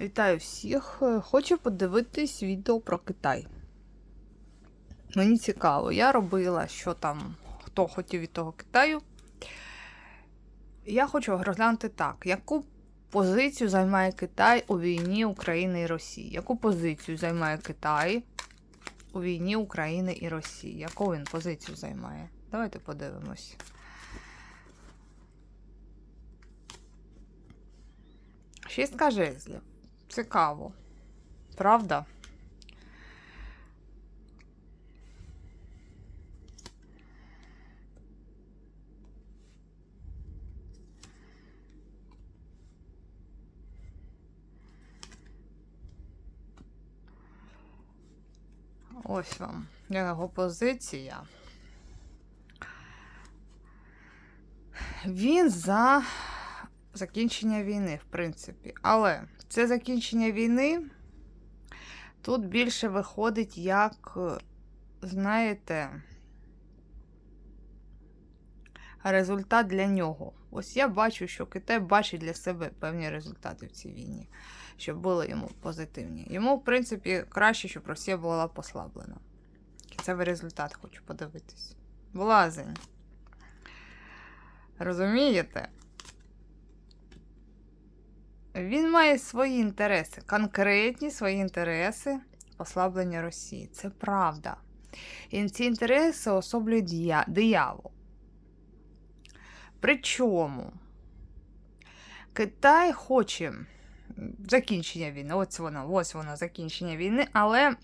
Вітаю всіх. Хочу подивитись відео про Китай. Мені цікаво, я робила, що там, хто хотів від того Китаю. Я хочу розглянути так, яку позицію займає Китай у війні України і Росії? Яку позицію займає Китай у війні України і Росії? Яку він позицію займає? Давайте подивимось. Шістка жезлів. Цікаво. Правда? Ось вам його позиція. Він за закінчення війни, в принципі. Але це закінчення війни тут більше виходить як, знаєте, результат для нього. Ось я бачу, що Китай бачить для себе певні результати в цій війні, щоб були йому позитивні. Йому, в принципі, краще, щоб Росія була послаблена. Кінцевий результат хочу подивитись. Влазень. Розумієте? Він має свої інтереси, конкретні свої інтереси послаблення Росії. Це правда. І ці інтереси особлює диявол. Причому Китай хоче закінчення війни. Ось воно, ось воно закінчення війни, але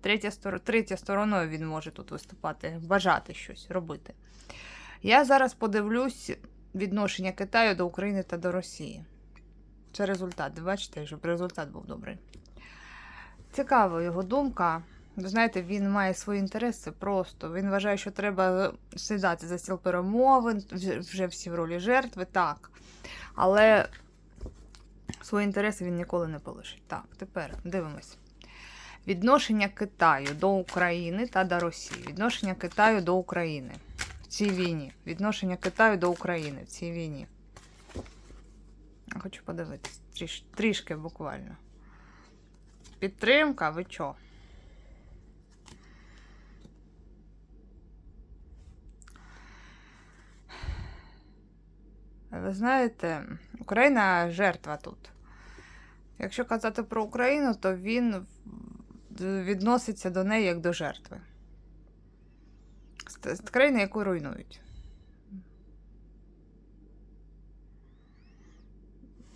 третя, стор... третя стороною він може тут виступати, бажати щось робити. Я зараз подивлюсь відношення Китаю до України та до Росії. Це результат. Бачите, щоб результат був добрий. Цікава його думка. Ви знаєте, він має свої інтереси просто. Він вважає, що треба сідати за стіл перемовин, вже- всі в ролі жертви, так. Але свої інтереси він ніколи не полишить. Так, тепер дивимось. Відношення Китаю до України та до Росії. Відношення Китаю до України в цій війні. Відношення Китаю до України в цій війні. Хочу подивитись. Тріш, трішки буквально. Підтримка, ви чо? Ви знаєте, Україна жертва тут. Якщо казати про Україну, то він відноситься до неї як до жертви. З країни, яку руйнують.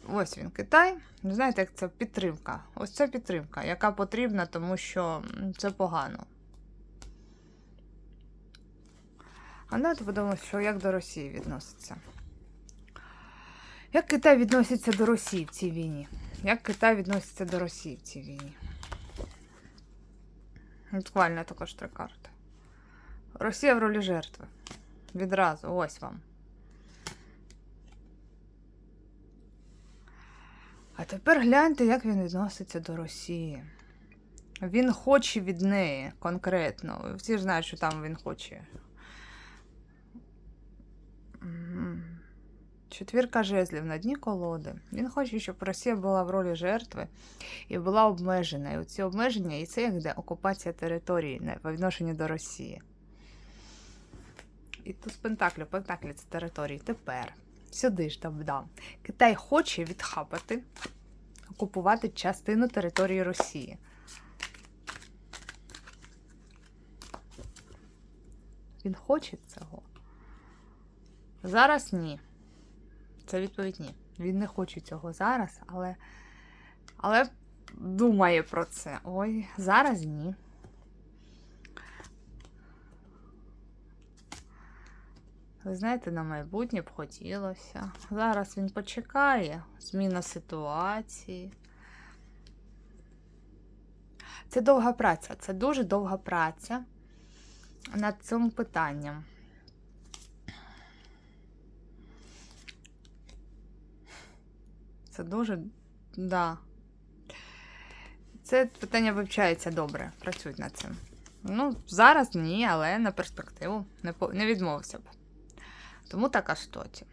Ось він Китай. Знаєте, як це підтримка. Ось це підтримка, яка потрібна, тому що це погано. А давайте подивимося, що як до Росії відноситься. Як Китай відноситься до Росії в цій війні? Як Китай відноситься до Росії в цій війні? Буквально також три карти. Росія в ролі жертви. Відразу, ось вам. А тепер гляньте, як він відноситься до Росії. Він хоче від неї конкретно. Всі ж знають, що там він хоче. Четвірка жезлів на дні колоди. Він хоче, щоб Росія була в ролі жертви і була обмежена. І ці обмеження, і це як де окупація території по відношенню до Росії. І тут з Пентаклю, Пентаклі це території. Тепер сюди ж там дам. Китай хоче відхапати, окупувати частину території Росії. Він хоче цього. Зараз ні. Це відповідь ні. Він не хоче цього зараз, але, але думає про це. Ой, зараз ні. Ви знаєте, на майбутнє б хотілося. Зараз він почекає. Зміна ситуації. Це довга праця. Це дуже довга праця над цим питанням. Це дуже. Да. Це питання вивчається добре. Працюють над цим. Ну, зараз ні, але на перспективу не, відмовився б. Тому така стоті.